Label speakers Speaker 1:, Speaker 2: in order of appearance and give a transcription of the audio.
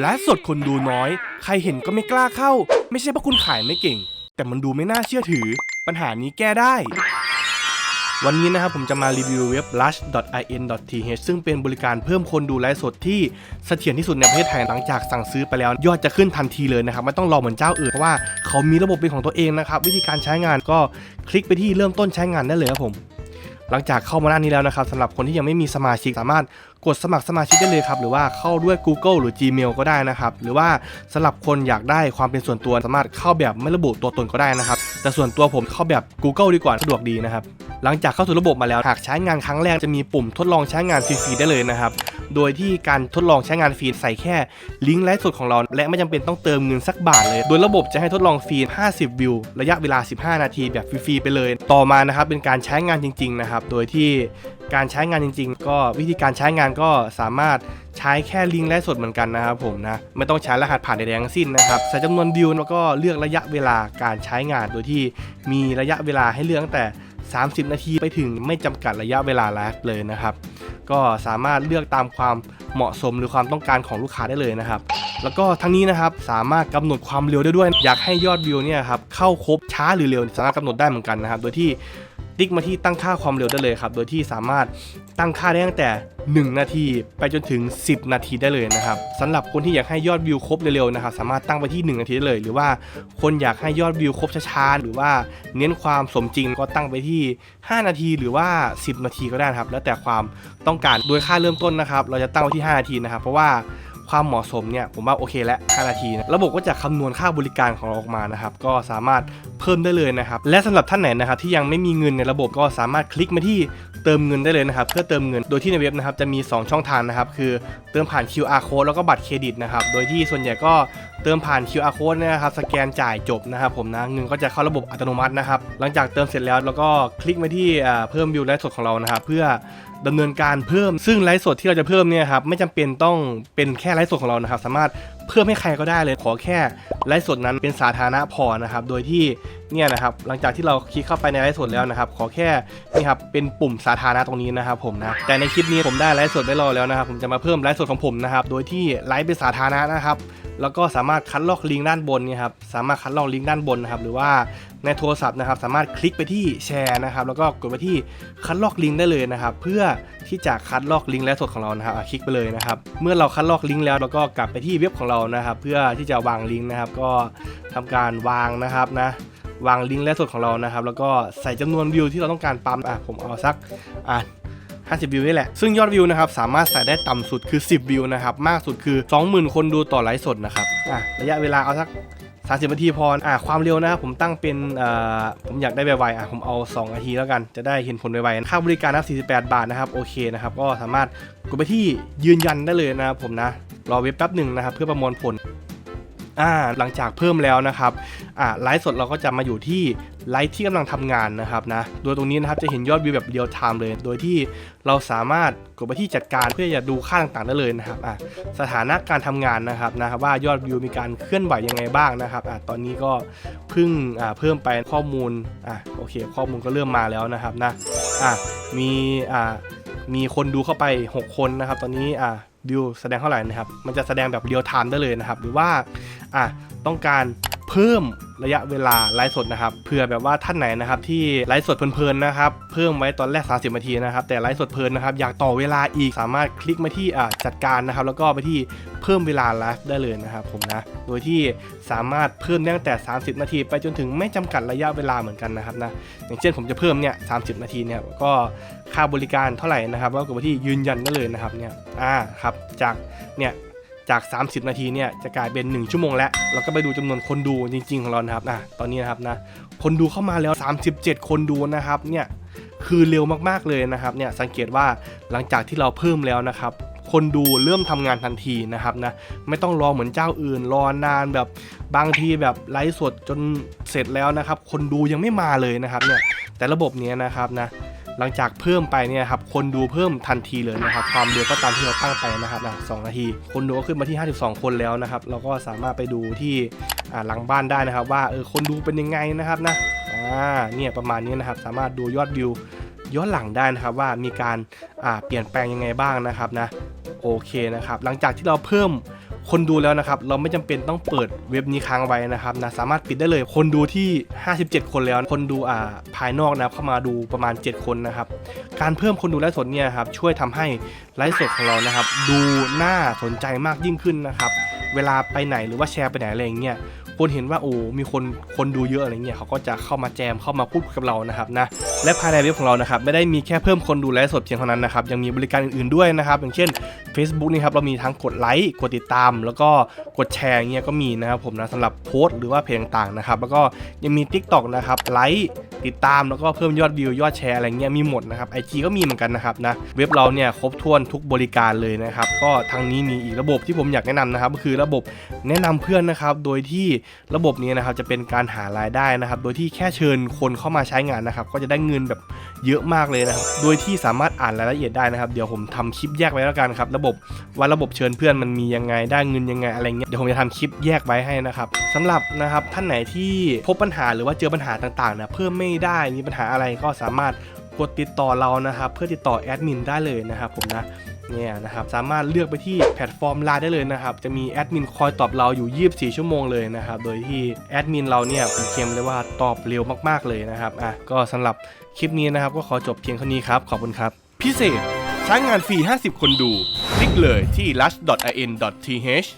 Speaker 1: และสดคนดูน้อย ใครเห็นก็ไม่กล้าเข้า ไม่ใช่เพราะคุณขายไม่เก่ง แต่มันดูไม่น่าเชื่อถือ ปัญหานี้แก้ได้ วันนี้นะครับผมจะมารีวิวเว็บ lush.in.th ซึ่งเป็นบริการเพิ่มคนดูไลฟ์สดที่เสถียรที่สุดในประเทศไทยหลังจากสั่งซื้อไปแล้ว ยอดจะขึ้นทันทีเลยนะครับ ไม่ต้องรอเหมือนเจ้าอื่นเพราะว่าเขามีระบบเป็นของตัวเองนะครับ วิธีการใช้งานก็คลิกไปที่เริ่มต้นใช้งานได้เลยครับผม หลังจากเข้ามาหน้านี้แล้วนะครับสำหรับคนที่ยังไม่มีสมาชิกสามารถกดสมัครสมาชิกได้เลยครับหรือว่าเข้าด้วย Google หรือ Gmail ก็ได้นะครับหรือว่าสำหรับคนอยากได้ความเป็นส่วนตัวสามารถเข้าแบบไม่ระบุตัวตนก็ได้นะครับแต่ส่วนตัวผมเข้าแบบ Google ดีกว่าสะดวกดีนะครับ หลังจากเข้าสู่ระบบมาแล้ว หากใช้งานครั้งแรกจะมีปุ่มทดลองใช้งานฟรีๆได้เลยนะครับ โดยที่การทดลองใช้งานฟรีใส่แค่ลิงก์ไลฟ์สดของเรา และไม่จำเป็นต้องเติมเงินสักบาทเลย โดยระบบจะให้ทดลองฟรี 50 วิว ระยะเวลา 15 นาทีแบบฟรีๆไปเลย ต่อมานะครับเป็นการใช้งานจริง ๆ นะครับ โดยที่การใช้งานจริง ๆ ก็วิธีการใช้งานก็สามารถใช้แค่ลิงก์ไลฟ์สดเหมือนกันนะครับผมนะไม่ต้องใช้รหัสผ่านใดๆทั้งสิ้นนะครับใส่จำนวนวิวแล้วก็เลือกระยะเวลาการใช้งานโดยที่มีระยะเวลาให้เลือกตั้งแต่ 30 นาทีไปถึงไม่จำกัดระยะเวลาไลฟ์เลยนะครับ ก็สามารถเลือกตามความเหมาะสมหรือความต้องการของลูกค้าได้เลยนะครับ แล้วก็ทั้งนี้นะครับสามารถกำหนดความเร็วได้ด้วย อยากให้ยอดวิวเนี่ยครับเข้าครบช้าหรือเร็วสามารถกำหนดได้เหมือนกันนะครับ โดยที่ติ๊กมาที่ตั้งค่าความเร็วได้เลยครับ โดยที่สามารถตั้งค่าได้ตั้งแต่ 1 นาที ไปจนถึง 10 นาทีได้เลยนะครับสำหรับคนที่อยากให้ยอดวิวครบเร็วๆนะครับ สามารถตั้งไปที่ 1 นาทีได้เลย หรือว่าคนอยากให้ยอดวิวครบช้าๆหรือว่าเน้นความสมจริงก็ตั้งไปที่ 5 นาทีหรือว่า 10 นาทีก็ได้ครับ แล้วแต่ความต้องการโดยค่าเริ่มต้นนะครับ เราจะตั้งไว้ที่5นาทีนะครับเพราะว่าความเหมาะสมเนี่ยผมว่าโอเคแล้ว5นาทีนะระบบก็จะคำนวณค่าบริการของเราออกมานะครับก็สามารถเพิ่มได้เลยนะครับและสำหรับท่านไหนนะครับที่ยังไม่มีเงินในระบบก็สามารถคลิกมาที่เติมเงินได้เลยนะครับเพื่อเติมเงินโดยที่ในเว็บนะครับจะมี 2 ช่องทางนะครับคือเติมผ่าน QR code แล้วก็บัตรเครดิตนะครับโดยที่ส่วนใหญ่ก็เติมผ่าน QR code นะครับสแกนจ่ายจบนะครับผมนะเงินก็จะเข้าระบบอัตโนมัตินะครับหลังจากเติมเสร็จแล้วแล้วก็คลิกมาที่เพิ่มวิวไลฟ์สดของเรานะครับเพื่อ ดำเนินการเพิ่ม ซึ่งไลฟ์สดที่เราจะเพิ่มเนี่ยครับไม่จำเป็นต้องเป็นแค่ไลฟ์สดของเรานะครับ สามารถเพิ่มให้ใครก็ได้เลยขอแค่ไลฟ์สดนั้นเป็นสาธารณะพอนะครับ โดยที่เนี่ยนะครับหลังจากที่เราคลิกเข้าไปในไลฟ์สดแล้วนะครับ ขอแค่นี่ครับเป็นปุ่มสาธารณะตรงนี้นะครับผมนะแต่ในคลิปนี้ผมได้ไลฟ์สดไว้รอแล้วนะครับ ผมจะมาเพิ่มไลฟ์สดของผมนะครับ โดยที่ไลฟ์เป็นสาธารณะนะครับ แล้วก็สามารถคัดลอกลิงก์ด้านบนเนี่ยครับสามารถคัดลอกลิงก์ด้านบนนะครับหรือว่าในโทรศัพท์นะครับ สามารถคลิกไปที่แชร์นะครับ แล้วก็กดไปที่คัดลอกลิงก์ได้เลยนะครับ เพื่อที่จะคัดลอกลิงก์และสดของเรานะครับอะคลิกไปเลยนะครับ เมื่อเราคัดลอกลิงก์แล้วเราก็กลับไปที่เว็บของเรานะครับ เพื่อที่จะวางลิงก์นะครับ ก็ทำการวางนะครับนะวางลิงก์และสดของเรานะครับ แล้วก็ใส่จำนวนวิวที่เราต้องการปั๊มอะผมเอาสักอะ 50 วิวนี่แหละ ซึ่งยอดวิวนะครับสามารถใส่ได้ต่ำสุดคือ 10 วิวนะครับ มากสุดคือ 20,000 คนดูต่อไลฟ์สดนะครับอะระยะเวลาเอาสัก30นาทีพออะความเร็วนะครับผมตั้งเป็นอ่อผมอยากได้ไวๆอะผมเอา 2 นาทีแล้วกัน จะได้เห็นผลไวๆค่าบริการนะครับ48 บาทนะครับโอเคนะครับก็สามารถกดไปที่ยืนยันได้เลยนะครับผมนะรอเว็บแป๊บหนึ่งนะครับเพื่อประมวลผล อ่าหลังจากเพิ่มแล้วนะครับอ่าไลฟ์สดเราก็จะมาอยู่ที่ไลฟ์ที่กำลังทำงานนะครับนะโดยตรงนี้นะครับจะเห็นยอดวิวแบบเรียลไทม์เลย โดยที่เราสามารถกดไปที่จัดการเพื่อจะดูค่าต่างๆได้เลยนะครับอ่าสถานะการทำงานนะครับนะครับว่ายอดวิวมีการเคลื่อนไหวยังไงบ้างนะครับอ่าตอนนี้ก็เพิ่งอ่าเพิ่มไปข้อมูลอ่าโอเค ข้อมูลก็เริ่มมาแล้วนะครับนะอ่ามีอ่ามีคนดูเข้าไป 6 คนนะครับ ตอนนี้อ่า วิวแสดงเท่าไหร่นะครับ มันจะแสดงแบบเรียลไทม์ได้เลยนะครับ หรือว่าอะต้องการ เพิ่มระยะเวลาไลฟ์สดนะครับเผื่อแบบว่าท่านไหนนะครับที่ไลฟ์สดเพลินๆนะครับเพิ่มไว้ตอนแรก 30นาทีนะครับแต่ไลฟ์สดเพลินนะครับอยากต่อเวลาอีกสามารถคลิกมาที่อะจัดการนะครับแล้วก็ไปที่เพิ่มเวลาไลฟ์ได้เลยนะครับผมนะโดยที่สามารถเพิ่มตั้งแต่ 30 นาที ไปจนถึงไม่จำกัดระยะเวลาเหมือนกันนะครับนะอย่างเช่นผมจะเพิ่มเนี่ย30นาทีเนี่ยก็ค่าบริการเท่าไหร่นะครับก็กดไปที่ยืนยันได้เลยนะครับเนี่ยอ่าครับจากเนี่ย จาก 30 นาทีเนี่ยจะกลายเป็น 1 ชั่วโมงแล้ว เราก็ไปดูจำนวนคนดูจริง ๆ ของเรานะครับอะตอนนี้นะครับนะคนดูเข้ามาแล้ว 37 คนดูนะครับเนี่ยคือเร็วมากๆเลยนะครับเนี่ยสังเกตว่าหลังจากที่เราเพิ่มแล้วนะครับคนดูเริ่มทำงานทันทีนะครับนะไม่ต้องรอเหมือนเจ้าอื่น รอนานแบบบางทีแบบไลฟ์สดจนเสร็จแล้วนะครับ คนดูยังไม่มาเลยนะครับเนี่ยแต่ระบบเนี้ยนะครับนะ หลังจากเพิ่มไปเนี่ยครับคนดูเพิ่มทันทีเลยนะครับความเร็วก็ตามที่เราตั้งไปนะครับนะสองนาที คนดูก็ขึ้นมาที่ 52 คนแล้วนะครับเราก็สามารถไปดูที่หลังบ้านได้นะครับ ว่าเออคนดูเป็นยังไงนะครับนะอ่าเนี่ยประมาณนี้นะครับสามารถดูยอดวิวย้อนหลังได้นะครับว่ามีการอ่าเปลี่ยนแปลงยังไงบ้างนะครับนะโอเคนะครับหลังจากที่เราเพิ่ม คนดูแล้วนะครับ เราไม่จำเป็นต้องเปิดเว็บนี้ค้างไว้นะครับนะสามารถปิดได้เลยคนดูที่ 57 คนแล้ว คนดูอ่าภายนอกนะเข้ามาดูประมาณ 7 คนนะครับ การเพิ่มคนดูไลฟ์สดเนี่ยครับช่วยทำให้ไลฟ์สดของเรานะครับ ดูน่าสนใจมากยิ่งขึ้นนะครับ เวลาไปไหนหรือว่าแชร์ไปไหนอะไรอย่างเงี้ย คนเห็นว่าโอ้มีคนคนดูเยอะอะไรเงี้ยเขาก็จะเข้ามาแจมเข้ามาพูดคุยกับเรานะครับนะและภายในเว็บของเรานะครับไม่ได้มีแค่เพิ่มคนดูไลฟ์สดเพียงเท่านั้นนะครับยังมีบริการอื่นๆด้วยนะครับอย่างเช่น Facebook นี่ครับเรามีทั้งกดไลค์กดติดตาม แล้วก็กดแชร์เงี้ยก็มีนะครับผมนะสำหรับโพสต์หรือว่าเพจต่างๆนะครับแล้วก็ยังมี TikTok นะครับไลค์ติดตามแล้วก็เพิ่มยอดวิวยอดแชร์อะไรเงี้ยมีหมดนะครับไอจีก็มีเหมือนกันนะครับนะเว็บเราเนี่ยครบถ้วนทุกบริการเลยนะครับก็ทางนี้มีอีกระบบที่ผมอยากแนะนำนะครับก็คือระบบแนะนำเพื่อนนะครับโดยที่ระบบนี้นะครับจะเป็นการหารายได้นะครับ โดยที่แค่เชิญคนเข้ามาใช้งานนะครับ ก็จะได้เงินแบบเยอะมากเลยนะครับ โดยที่สามารถอ่านรายละเอียดได้นะครับ เดี๋ยวผมทำคลิปแยกไว้แล้วกันครับ ระบบว่าระบบเชิญเพื่อนมันมียังไง ได้เงินยังไงอะไรเงี้ย เดี๋ยวผมจะทำคลิปแยกไว้ให้นะครับสำหรับนะครับท่านไหนที่พบปัญหาหรือว่าเจอปัญหาต่างๆนะเพิ่มไม่ได้มีปัญหาอะไรก็สามารถ กดติดต่อเรานะครับ เพื่อติดต่อแอดมินได้เลยนะครับผมนะเนี่ยนะครับสามารถเลือกไปที่แพลตฟอร์มไลน์ได้เลยนะครับ จะมีแอดมินคอยตอบเราอยู่ 24 ชั่วโมงเลยนะครับ โดยที่แอดมินเราเนี่ยผมเคลมเลยว่าตอบเร็วมากๆเลยนะครับอะก็สำหรับคลิปนี้นะครับก็ขอจบเพียงเท่านี้ครับขอบคุณครับ พิเศษใช้งานฟรี 50 คนดู คลิกเลยที่ lush.in.th